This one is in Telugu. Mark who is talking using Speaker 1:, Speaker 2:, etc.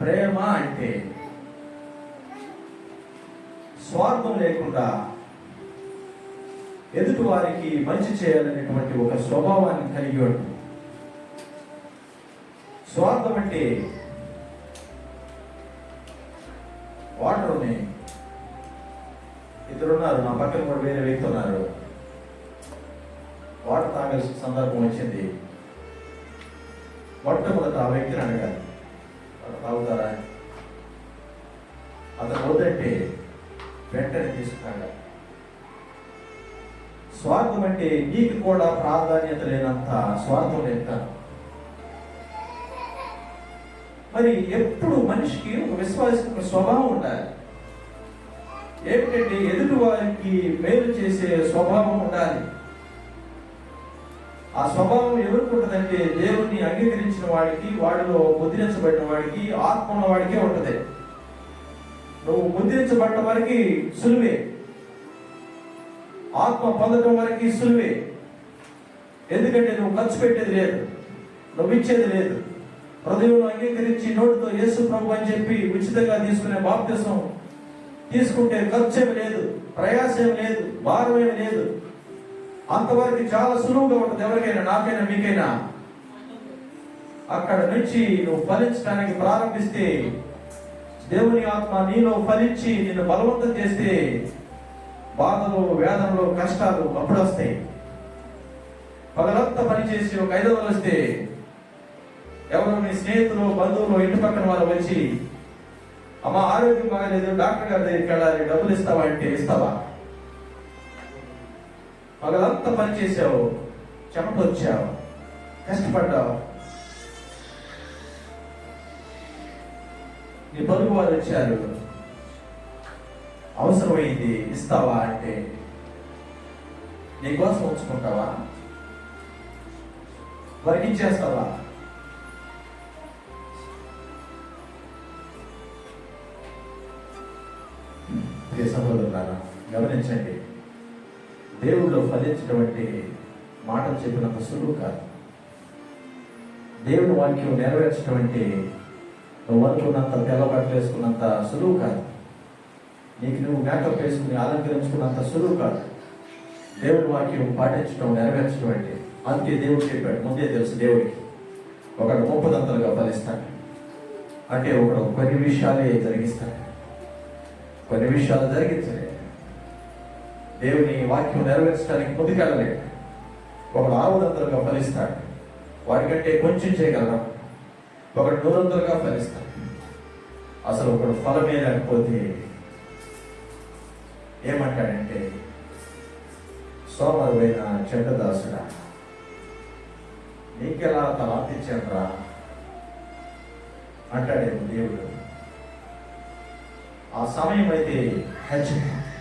Speaker 1: ప్రేమ అంటే స్వార్థం లేకుండా ఎదుటి వారికి మంచి చేయాలనేటువంటి ఒక స్వభావాన్ని కలిగి ఉంటుంది స్వార్థం అంటే వాటర్ ఉన్నాయి ఇద్దరున్నారు నా పక్కన కూడా వేరే వ్యక్తి ఉన్నారు. వాటర్ తాగాల్సిన సందర్భం వచ్చింది. మొట్టమొదట ఆ వ్యక్తిని అడగాలి. తాగుతారా అతను వద్దంటే వెంటనే తీసుకున్నాడు. స్వార్థం అంటే నీకు కూడా ప్రాధాన్యత లేనంత స్వార్థం లేదు మరి ఎప్పుడు మనిషికి ఒక విశ్వాసం స్వభావం ఉండాలి. ఏమిటంటే ఎదుటి వారికి మేలు చేసే స్వభావం ఉండాలి. ఆ స్వభావం ఎవరికి ఉంటుందంటే దేవుణ్ణి అంగీకరించిన వాడికి వాడిలో ముద్రించబడిన వాడికి ఆత్మ ఉన్న వాడికే ఉంటుంది. నువ్వు ముద్రించబడిన వారికి సులువే. ఆత్మ పొందడం వరకు సులువే. ఎందుకంటే నువ్వు ఖర్చు పెట్టేది లేదు. నువ్వు ఇచ్చేది లేదు. హృదయంలో అంగీకరించి నోటితో యేసు ప్రభు అని చెప్పి ఉచితంగా తీసుకునే బాప్తిసం తీసుకుంటే ఖర్చు ఏమి లేదు ప్రయాసం ఏమి లేదు భారం ఏమి లేదు. అంతవరకు చాలా సులువుగా ఉంటుంది. ఎవరికైనా నాకైనా మీకైనా. అక్కడ నుంచి నువ్వు ఫలించడానికి ప్రారంభిస్తే దేవుని ఆత్మ నీలో ఫలించి నిన్ను బలవంతం చేస్తే బాధలు వేదనలు కష్టాలు అప్పుడు వస్తాయి. పగలంతా పనిచేసి ఒక ఐదు వందలు వస్తే ఎవరు మీ స్నేహితులు బంధువులు ఇంటి పక్కన వాళ్ళు వచ్చి అమ్మ ఆరోగ్యం బాగాలేదు డాక్టర్ గారి దగ్గరికి వెళ్ళాలి డబ్బులు ఇస్తావా అంటే ఇస్తావా? పగలంతా పని చేసావు చెమట కష్టపడ్డావు. నీ పొరుగు వారు వచ్చారు. అవసరమైంది ఇస్తావా అంటే నీకోసం ఉంచుకుంటావా? వారికి ఇచ్చేస్తావా? సహోదరులారా గమనించండి. దేవుళ్ళు ఫలించినటువంటి మాటలు చెప్పినంత సులువు కాదు. దేవుని వాక్యం నెరవేర్చడం అంటే నువ్వు అనుకున్నంత వేసుకున్నంత సులువు కాదు. నీకు నువ్వు మేకప్ వేసుకుని అలంకరించుకున్నంత సులువు కాదు. దేవుని వాక్యం పాటించడం నెరవేర్చడం అంటే అందుకే దేవుడు చెప్పాడు. ముందే తెలుసు దేవుడికి. ఒకడు ముప్పదంతలుగా ఫలిస్తాడు. అంటే ఒకడు కొన్ని విషయాలే జరిగిస్తాడు. కొన్ని విషయాలు జరిగించలే. దేవుని వాక్యం నెరవేర్చడానికి ముందుకెళ్ళలేడు ఒకడు ఆరుదంతలుగా ఫలిస్తాడు. వాడికంటే కొంచెం చేయగలరా? ఒకడు నూరంతలుగా ఫలిస్తాడు. అసలు ఒకడు ఫలమే లేకపోతే ఏమంటాడంటే సోమరువైన చెడ్డదాసుడా నీకెలా తలాంతించానురా అంటాడేమో దేవుడు. ఆ సమయం అయితే హెచ్చరిక.